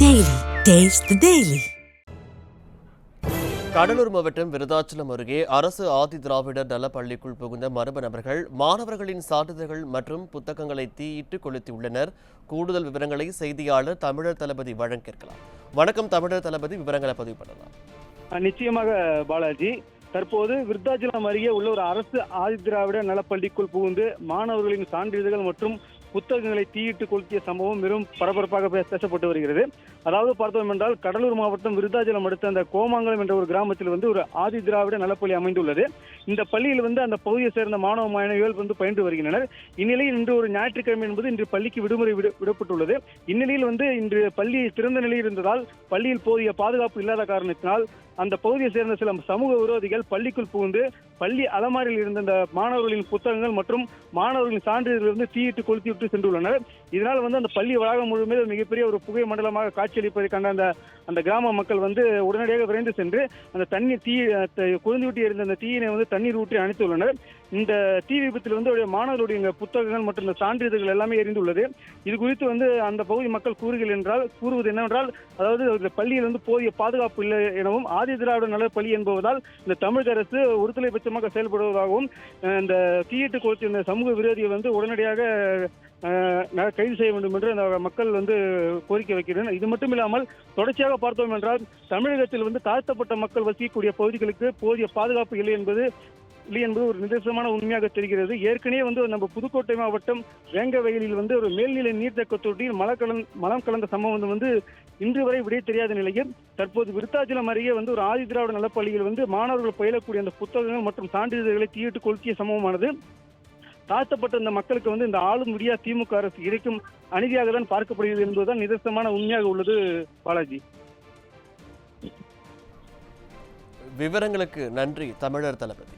Taste the Daily. Cuddalore மாவட்டம் விருதாச்சலம் அருகே அரசு ஆதி திராவிடர் நல பள்ளிக்குள் புகுந்த மர்ம நபர்கள் மாணவர்களின் சான்றிதழ்கள் மற்றும் புத்தகங்களை தீயிட்டு கொளுத்தியுள்ளனர். கூடுதல் விவரங்களை செய்தியாளர் தமிழர் தளபதி வழங்க கேட்கலாம். வணக்கம் தமிழர் தளபதி விவரங்களை பதிவு பண்ணலாம். நிச்சயமாக பாலாஜி தற்போது விருத்தாச்சலம் அருகே உள்ள ஒரு அரசு ஆதிதிராவிட நலப்பள்ளிக்குள் புகுந்து மாணவர்களின் சான்றிதழ்கள் மற்றும் புத்தகங்களை தீயிட்டு கொளுத்திய சம்பவம் மிகவும் பரபரப்பாக பேசப்பட்டு வருகிறது. அதாவது பார்த்தோம் என்றால் கடலூர் மாவட்டம் விருதாச்சலம் அடுத்த அந்த கோமாங்கலம் என்ற ஒரு கிராமத்தில் வந்து ஒரு ஆதி திராவிட நலப்பள்ளி அமைந்துள்ளது. இந்த பள்ளியில் வந்து அந்த பகுதியை சேர்ந்த மாணவ மாணவிகள் வந்து பயின்று வருகின்றனர். இந்நிலையில் இன்று ஒரு ஞாயிற்றுக்கிழமை என்பது இன்று பள்ளிக்கு விடுமுறை விடப்பட்டுள்ளது. இந்நிலையில் வந்து இன்று பள்ளி திறந்த நிலையில் இருந்ததால் பள்ளியில் போதிய பாதுகாப்பு இல்லாத காரணத்தினால் அந்த பகுதியை சேர்ந்த சில சமூக விரோதிகள் பள்ளிக்குள் புகுந்து பள்ளி அலமாரியில் இருந்த அந்த மாணவர்களின் புத்தகங்கள் மற்றும் மாணவர்களின் சான்றிதழ்கள் வந்து தீயிட்டு கொளுத்தி விட்டு சென்றுள்ளனர். இதனால் வந்து அந்த பள்ளி வளாகம் முழுமே மிகப்பெரிய ஒரு புகை மண்டலமாக காட்சியளிப்பதை கண்ட அந்த அந்த கிராம மக்கள் வந்து உடனடியாக விரைந்து சென்று அந்த தண்ணி தீ கொழுந்து விட்டு எரிந்த அந்த தீயினை வந்து தண்ணீர் ஊற்றி அணைத்துள்ளனர். இந்த தீ விபத்தில் வந்து மாணவர்களுடைய புத்தகங்கள் மற்றும் இந்த சான்றிதழ்கள் எல்லாமே எரிந்துள்ளது. இது குறித்து வந்து அந்த பகுதி மக்கள் கூறுகள் என்றால் கூறுவது என்னவென்றால் அதாவது பள்ளியில் வந்து போதிய பாதுகாப்பு இல்லை எனவும் ஆதி திராவிட நல பள்ளி என்பதால் இந்த தமிழக அரசு ஒருதலை பட்சமாக செயல்படுவதாகவும் இந்த தீயிட்டு கொளுத்திய இந்த சமூக விரோதியை வந்து உடனடியாக கைது செய்ய வேண்டும் என்று அந்த மக்கள் வந்து கோரிக்கை வைக்கின்றனர். இது மட்டும் இல்லாமல் தொடர்ச்சியாக பார்த்தோம் என்றால் தமிழகத்தில் வந்து தாழ்த்தப்பட்ட மக்கள் வசிக்கக்கூடிய பகுதிகளுக்கு போதிய பாதுகாப்பு இல்லை என்பது இல்லை என்பது ஒரு நிதர்சனமான உண்மையாக தெரிகிறது. ஏற்கனவே வந்து நம்ம புதுக்கோட்டை மாவட்டம் வேங்க வயலில் வந்து ஒரு மேல்நிலை நீர்த்தக்கத்தொட்டியில் மலம் கலந் மலம் கலந்த சம்பவம் வந்து இன்று வரை விடை தெரியாத நிலையில் தற்போது விருத்தாச்சலம் அருகே வந்து ஒரு ஆதி திராவிட நலப்பள்ளியில் வந்து மாணவர்கள் பயிலக்கூடிய அந்த புத்தகங்கள் மற்றும் சான்றிதழ்களை தீயிட்டு கொளுத்திய சம்பவமானது. தாழ்த்தப்பட்ட இந்த மக்களுக்கு வந்து இந்த ஆளும் முடியா திமுக அரசு இறைக்கும் அநீதியாக தான் பார்க்கப்படுகிறது என்பதுதான் நிதர்சனமான உண்மையாக உள்ளது பாலாஜி. விவரங்களுக்கு நன்றி தமிழர் தளபதி.